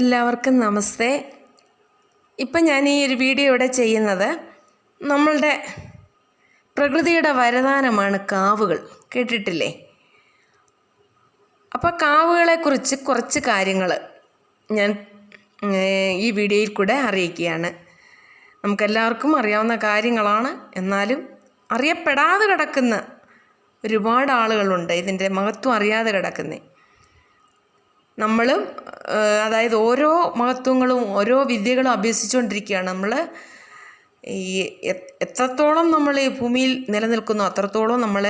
എല്ലാവർക്കും നമസ്തേ. ഇപ്പം ഞാൻ ഈ ഒരു വീഡിയോ ഇവിടെ ചെയ്യുന്നത് നമ്മളുടെ പ്രകൃതിയുടെ വരദാനമാണ് കാവുകൾ. കേട്ടിട്ടില്ലേ? അപ്പോൾ കാവുകളെക്കുറിച്ച് കുറച്ച് കാര്യങ്ങൾ ഞാൻ ഈ വീഡിയോയിൽ കൂടെ അറിയിക്കുകയാണ്. നമുക്കെല്ലാവർക്കും അറിയാവുന്ന കാര്യങ്ങളാണ്. എന്നാലും അറിയപ്പെടാതെ കിടക്കുന്ന ഒരുപാട് ആളുകളുണ്ട്. ഇതിന്റെ മഹത്വം അറിയാതെ കിടക്കുന്നത് നമ്മളും ഏഹ്, അതായത് ഓരോ മഹത്വങ്ങളും ഓരോ വിദ്യകളും അഭ്യസിച്ചുകൊണ്ടിരിക്കുകയാണ്. നമ്മൾ ഈ എത്രത്തോളം നമ്മൾ ഈ ഭൂമിയിൽ നിലനിൽക്കുന്നു അത്രത്തോളം നമ്മൾ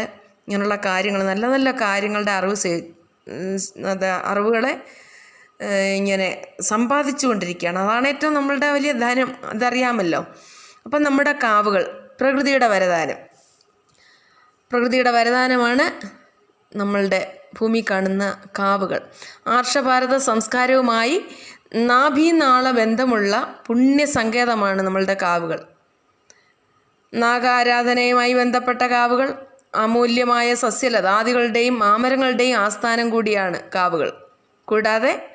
ഇങ്ങനെയുള്ള കാര്യങ്ങൾ നല്ല നല്ല കാര്യങ്ങളുടെ അറിവ് അത് അറിവുകളെ ഇങ്ങനെ സമ്പാദിച്ചു കൊണ്ടിരിക്കുകയാണ് അതാണ് ഏറ്റവും നമ്മളുടെ വലിയ ധനം അതറിയാമല്ലോ. അപ്പം നമ്മുടെ കാവുകൾ പ്രകൃതിയുടെ വരദാനം. പ്രകൃതിയുടെ വരദാനമാണ് നമ്മളുടെ ഭൂമി കാണുന്ന കാവുകൾ. ആർഷഭാരത സംസ്കാരവുമായി നാഭീനാള ബന്ധമുള്ള പുണ്യസങ്കേതമാണ് നമ്മളുടെ കാവുകൾ. നാഗാരാധനയുമായി ബന്ധപ്പെട്ട കാവുകൾ അമൂല്യമായ സസ്യലതാദികളുടെയും മാമരങ്ങളുടെയും ആസ്ഥാനം കൂടിയാണ് കാവുകൾ. കൂടാതെ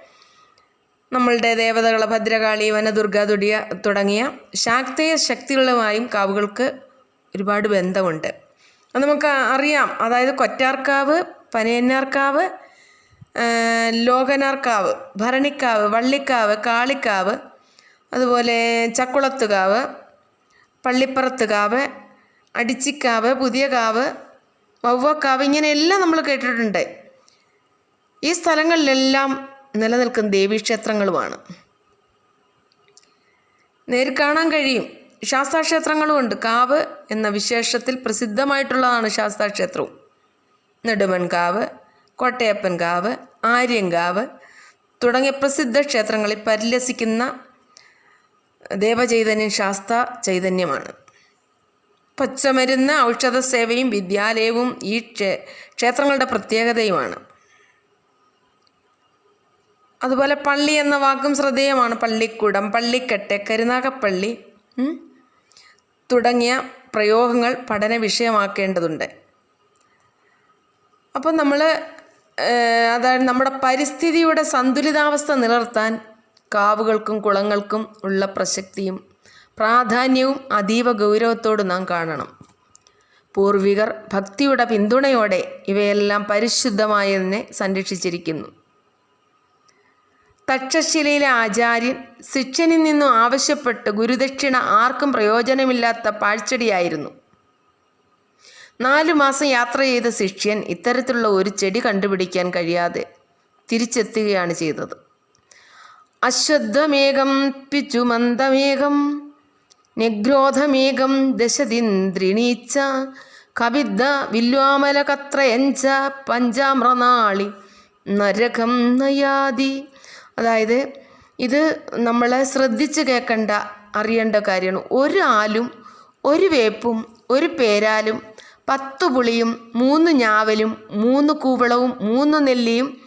നമ്മളുടെ ദേവതകളെ ഭദ്രകാളി വനദുർഗ തുടിയ തുടങ്ങിയ ശാക്തേയ ശക്തികളുമായും കാവുകൾക്ക് ഒരുപാട് ബന്ധമുണ്ട്. അത് നമുക്ക് അറിയാം. അതായത് കൊറ്റാർക്കാവ് പനയന്നാർക്കാവ് ലോകനാർക്കാവ് ഭരണിക്കാവ് വള്ളിക്കാവ് കാളിക്കാവ് അതുപോലെ ചക്കുളത്തുകാവ് പള്ളിപ്പുറത്തുകാവ് അടിച്ചിക്കാവ് പുതിയ കാവ് വവ്വക്കാവ് ഇങ്ങനെയെല്ലാം നമ്മൾ കേട്ടിട്ടുണ്ട്. ഈ സ്ഥലങ്ങളിലെല്ലാം നിലനിൽക്കുന്ന ദേവീക്ഷേത്രങ്ങളുമാണ്. നേരിൽ കാണാൻ കഴിയും. ശാസ്താക്ഷേത്രങ്ങളുമുണ്ട്. കാവ് എന്ന വിശേഷത്തിൽ പ്രസിദ്ധമായിട്ടുള്ളതാണ് ശാസ്താക്ഷേത്രവും. നെടുമൺകാവ് കോട്ടയപ്പൻകാവ് ആര്യങ്കാവ് തുടങ്ങിയ പ്രസിദ്ധ ക്ഷേത്രങ്ങളിൽ പരിലസിക്കുന്ന ദേവചൈതന്യം ശാസ്ത്ര ചൈതന്യമാണ്. പച്ചമരുന്ന് ഔഷധ സേവയും വിദ്യാലയവും ഈ ക്ഷേ- ക്ഷേത്രങ്ങളുടെ പ്രത്യേകതയുമാണ്. അതുപോലെ പള്ളി എന്ന വാക്കും ശ്രദ്ധേയമാണ്. പള്ളിക്കൂടം പള്ളിക്കെട്ട് കരുനാഗപ്പള്ളി തുടങ്ങിയ പ്രയോഗങ്ങൾ പഠന വിഷയമാക്കേണ്ടതുണ്ട്. അപ്പം നമ്മൾ അതായത് നമ്മുടെ പരിസ്ഥിതിയുടെ സന്തുലിതാവസ്ഥ നിലനിർത്താൻ കാവുകൾക്കും കുളങ്ങൾക്കും ഉള്ള പ്രസക്തിയും പ്രാധാന്യവും അതീവ ഗൗരവത്തോട് നാം കാണണം. പൂർവികർ ഭക്തിയുടെ പിന്തുണയോടെ ഇവയെല്ലാം പരിശുദ്ധമായതിനെ സംരക്ഷിച്ചിരിക്കുന്നു. തക്ഷശിലയിലെ ആചാര്യൻ ശിക്ഷനിൽ നിന്നും ആവശ്യപ്പെട്ട് ഗുരുദക്ഷിണ ആർക്കും പ്രയോജനമില്ലാത്ത പാഴ്ചെടിയായിരുന്നു. നാലു മാസം യാത്ര ചെയ്ത ശിഷ്യൻ ഇത്തരത്തിലുള്ള ഒരു ചെടി കണ്ടുപിടിക്കാൻ കഴിയാതെ തിരിച്ചെത്തുകയാണ് ചെയ്തത്. അശ്വത്ഥമേഘം പിച്ചുമന്ദമേഘം നിഗ്രോധമേഘം ദശതിന്ദ്രിണീച്ച വില്വാമല വില്വാമലകത്രയഞ്ച പഞ്ചാമ്രനാളി നരകം നയാതി. അതായത് ഇത് നമ്മളെ ശ്രദ്ധിച്ച് കേൾക്കേണ്ട അറിയേണ്ട കാര്യമാണ്. ഒരു ആലും ഒരു വേപ്പും ഒരു പേരാലും പത്ത് പുളിയും മൂന്ന് ഞാവലും മൂന്ന് കൂവളവും മൂന്ന് നെല്ലിയും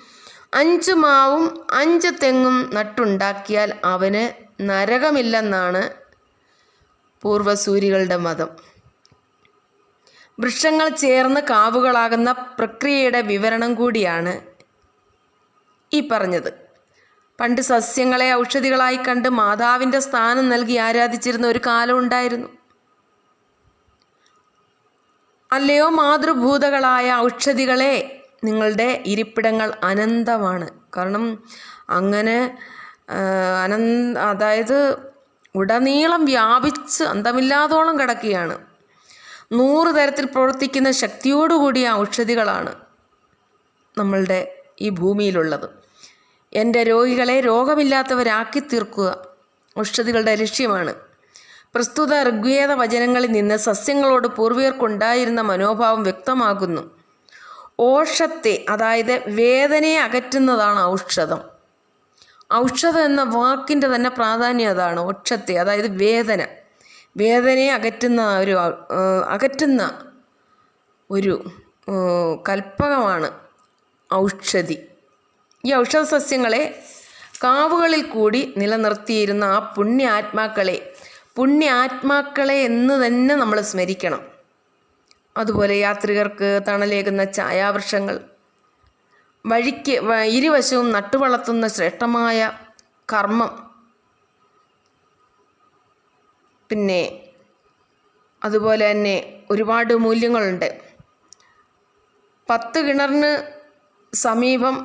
അഞ്ച് മാവും അഞ്ച് തെങ്ങും നട്ടുണ്ടാക്കിയാൽ അവന് നരകമില്ലെന്നാണ് പൂർവസൂരികളുടെ മതം. വൃക്ഷങ്ങൾ ചേർന്ന് കാവുകളാകുന്ന പ്രക്രിയയുടെ വിവരണം കൂടിയാണ് ഈ പറഞ്ഞത്. പണ്ട് സസ്യങ്ങളെ ഔഷധികളായി കണ്ട് മാതാവിന്റെ സ്ഥാനം നൽകി ആരാധിച്ചിരുന്ന ഒരു കാലം ഉണ്ടായിരുന്നു. അല്ലയോ മാതൃഭൂതകളായ ഔഷധികളെ? നിങ്ങളുടെ ഇരിപ്പിടങ്ങൾ അനന്തമാണ്. കാരണം അങ്ങനെ അനന്ത അതായത് ഉടനീളം വ്യാപിച്ച് അന്തമില്ലാതോളം കിടക്കുകയാണ്. നൂറ് തരത്തിൽ പ്രവർത്തിക്കുന്ന ശക്തിയോടുകൂടിയ ഔഷധികളാണ് നമ്മളുടെ ഈ ഭൂമിയിലുള്ളത്. എന്റെ രോഗികളെ രോഗമില്ലാത്തവരാക്കി തീർക്കുക ഔഷധികളുടെ ലക്ഷ്യമാണ്. പ്രസ്തുത ഋഗ്വേദ വചനങ്ങളിൽ നിന്ന് സസ്യങ്ങളോട് പൂർവികർക്കുണ്ടായിരുന്ന മനോഭാവം വ്യക്തമാകുന്നു. ഓഷത്തെ അതായത് വേദനയെ അകറ്റുന്നതാണ് ഔഷധം. ഔഷധം എന്ന വാക്കിന്റെ തന്നെ പ്രാധാന്യം അതാണ് ഓക്ഷത്തെ അതായത് വേദന. വേദനയെ അകറ്റുന്ന ഒരു അകറ്റുന്ന ഒരു കൽപ്പകമാണ് ഔഷധി. ഈ ഔഷധ സസ്യങ്ങളെ കാവുകളിൽ കൂടി നിലനിർത്തിയിരുന്ന ആ പുണ്യാത്മാക്കളെ പുണ്യാത്മാക്കളെ എന്ന് തന്നെ നമ്മൾ സ്മരിക്കണം. അതുപോലെ യാത്രികർക്ക് തണലേകുന്ന ഛായാവൃക്ഷങ്ങൾ വഴിക്ക് ഇരുവശവും നട്ടുവളർത്തുന്ന ശ്രേഷ്ഠമായ കർമ്മം പിന്നെ അതുപോലെ തന്നെ ഒരുപാട് മൂല്യങ്ങളുണ്ട്. പത്ത് കിണറിന് സമീപം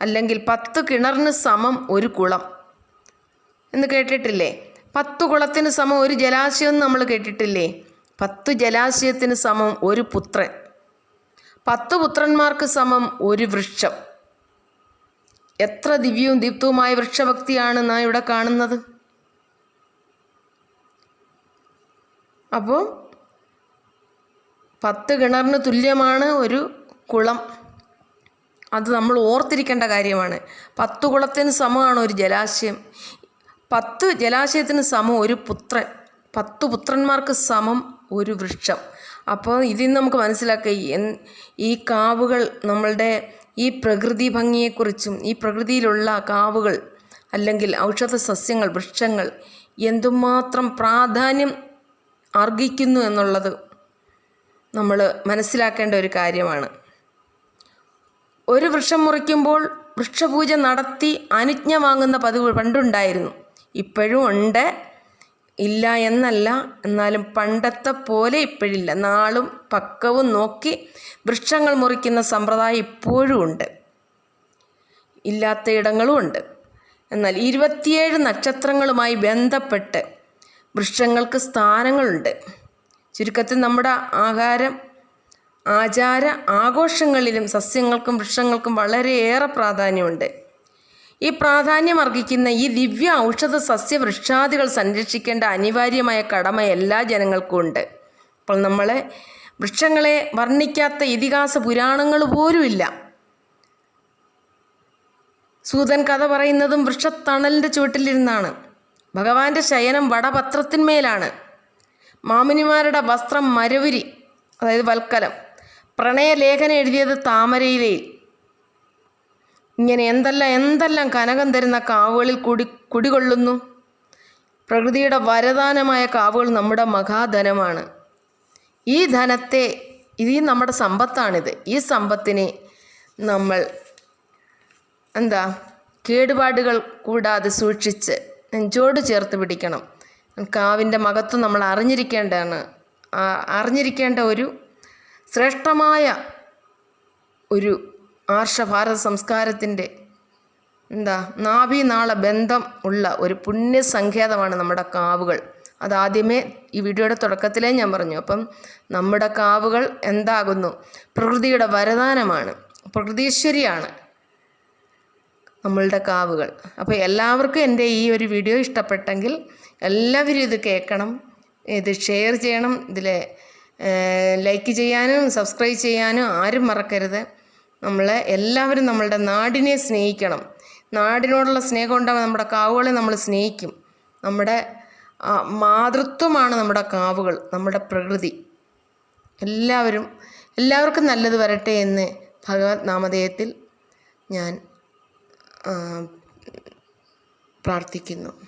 അല്ലെങ്കിൽ പത്ത് കിണറിന് സമം ഒരു കുളം. എന്ന് കേട്ടിട്ടില്ലേ? പത്ത് കുളത്തിന് സമം ഒരു ജലാശയം നമ്മൾ കേട്ടിട്ടില്ലേ? പത്ത് ജലാശയത്തിന് സമം ഒരു പുത്രൻ. പത്ത് പുത്രന്മാർക്ക് സമം ഒരു വൃക്ഷം. എത്ര ദിവ്യവും ദീപ്തവുമായ വൃക്ഷഭക്തിയാണ് നാം ഇവിടെ കാണുന്നത്. അപ്പോൾ പത്ത് കിണറിന് തുല്യമാണ് ഒരു കുളം. അത് നമ്മൾ ഓർത്തിരിക്കേണ്ട കാര്യമാണ്. പത്ത് കുളത്തിന് സമമാണ് ഒരു ജലാശയം. പത്ത് ജലാശയത്തിന് സമം ഒരു പുത്രൻ. പത്ത് പുത്രന്മാർക്ക് സമം ഒരു വൃക്ഷം. അപ്പോൾ ഇതിൽ നിന്ന് നമുക്ക് മനസ്സിലാക്കുക ഈ കാവുകൾ നമ്മളുടെ ഈ പ്രകൃതി ഭംഗിയെക്കുറിച്ചും ഈ പ്രകൃതിയിലുള്ള കാവുകൾ അല്ലെങ്കിൽ ഔഷധ സസ്യങ്ങൾ വൃക്ഷങ്ങൾ എന്തുമാത്രം പ്രാധാന്യം അർഹിക്കുന്നു എന്നുള്ളത് നമ്മൾ മനസ്സിലാക്കേണ്ട ഒരു കാര്യമാണ്. ഒരു വൃക്ഷം മുറിക്കുമ്പോൾ വൃക്ഷപൂജ നടത്തി അനുജ്ഞ വാങ്ങുന്ന പതിവ് പണ്ടുണ്ടായിരുന്നു. ഇപ്പോഴും ഉണ്ട്. ഇല്ല എന്നല്ല. എന്നാലും പണ്ടത്തെ പോലെ ഇപ്പോഴില്ല. നാളും പക്കവും നോക്കി വൃക്ഷങ്ങൾ മുറിക്കുന്ന സമ്പ്രദായം ഇപ്പോഴും ഉണ്ട്. ഇല്ലാത്ത ഇടങ്ങളും ഉണ്ട്. എന്നാൽ ഇരുപത്തിയേഴ് നക്ഷത്രങ്ങളുമായി ബന്ധപ്പെട്ട് വൃക്ഷങ്ങൾക്ക് സ്ഥാനങ്ങളുണ്ട്. ചുരുക്കത്തിൽ നമ്മുടെ ആഹാരം ആചാര ആഘോഷങ്ങളിലും സസ്യങ്ങൾക്കും വൃക്ഷങ്ങൾക്കും വളരെയേറെ പ്രാധാന്യമുണ്ട്. ഈ പ്രാധാന്യം അർഹിക്കുന്ന ഈ ദിവ്യ ഔഷധ സസ്യവൃക്ഷാദികൾ സംരക്ഷിക്കേണ്ട അനിവാര്യമായ കടമ എല്ലാ ജനങ്ങൾക്കും ഉണ്ട്. അപ്പോൾ നമ്മളെ വൃക്ഷങ്ങളെ വർണിക്കാത്ത ഇതിഹാസ പുരാണങ്ങൾ പോലുമില്ല സൂതൻ കഥ പറയുന്നതും വൃക്ഷത്തണലിന്റെ ചുവട്ടിലിരുന്നാണ്. ഭഗവാന്റെ ശയനം വടപത്രത്തിന്മേലാണ്. മാമുനിമാരുടെ വസ്ത്രം മരവുരി അതായത് വൽക്കലം. പ്രണയലേഖനം എഴുതിയത് താമരയിലയിൽ. ഇങ്ങനെ എന്തെല്ലാം എന്തെല്ലാം കനകം തരുന്ന കാവുകളിൽ കുടി കുടികൊള്ളുന്നു? പ്രകൃതിയുടെ വരദാനമായ കാവുകൾ നമ്മുടെ മഹാധനമാണ്. ഈ ധനത്തെ ഇത് നമ്മുടെ സമ്പത്താണിത്. ഈ സമ്പത്തിനെ നമ്മൾ എന്താ കേടുപാടുകൾ കൂടാതെ സൂക്ഷിച്ച് നെഞ്ചോട് ചേർത്ത് പിടിക്കണം. കാവിന്റെ മകത്വം നമ്മൾ അറിഞ്ഞിരിക്കേണ്ടതാണ്. അറിഞ്ഞിരിക്കേണ്ട ഒരു ശ്രേഷ്ഠമായ ഒരു ആർഷഭാരത സംസ്കാരത്തിന്റെ എന്താ നാഭി നാള ബന്ധം ഉള്ള ഒരു പുണ്യസങ്കേതമാണ് നമ്മുടെ കാവുകൾ. അതാദ്യമേ ഈ വീഡിയോയുടെ തുടക്കത്തിലേ ഞാൻ പറഞ്ഞു. അപ്പം നമ്മുടെ കാവുകൾ എന്താകുന്നു? പ്രകൃതിയുടെ വരദാനമാണ്. പ്രകൃതീശ്വരിയാണ് നമ്മളുടെ കാവുകൾ. അപ്പോൾ എല്ലാവർക്കും എന്റെ ഈ ഒരു വീഡിയോ ഇഷ്ടപ്പെട്ടെങ്കിൽ എല്ലാവരും ഇത് കേൾക്കണം. ഇത് ഷെയർ ചെയ്യണം. ഇതിൽ ലൈക്ക് ചെയ്യാനും സബ്സ്ക്രൈബ് ചെയ്യാനും ആരും മറക്കരുത്. നമ്മളെ എല്ലാവരും നമ്മളുടെ നാടിനെ സ്നേഹിക്കണം. നാടിനോടുള്ള സ്നേഹം ഉണ്ടാകും നമ്മുടെ കാവുകളെ നമ്മൾ സ്നേഹിക്കും. നമ്മുടെ മാതൃത്വമാണ് നമ്മുടെ കാവുകൾ നമ്മുടെ പ്രകൃതി. എല്ലാവരും എല്ലാവർക്കും നല്ലത് വരട്ടെ എന്ന് ഭഗവത് നാമധേയത്തിൽ ഞാൻ പ്രാർത്ഥിക്കുന്നു.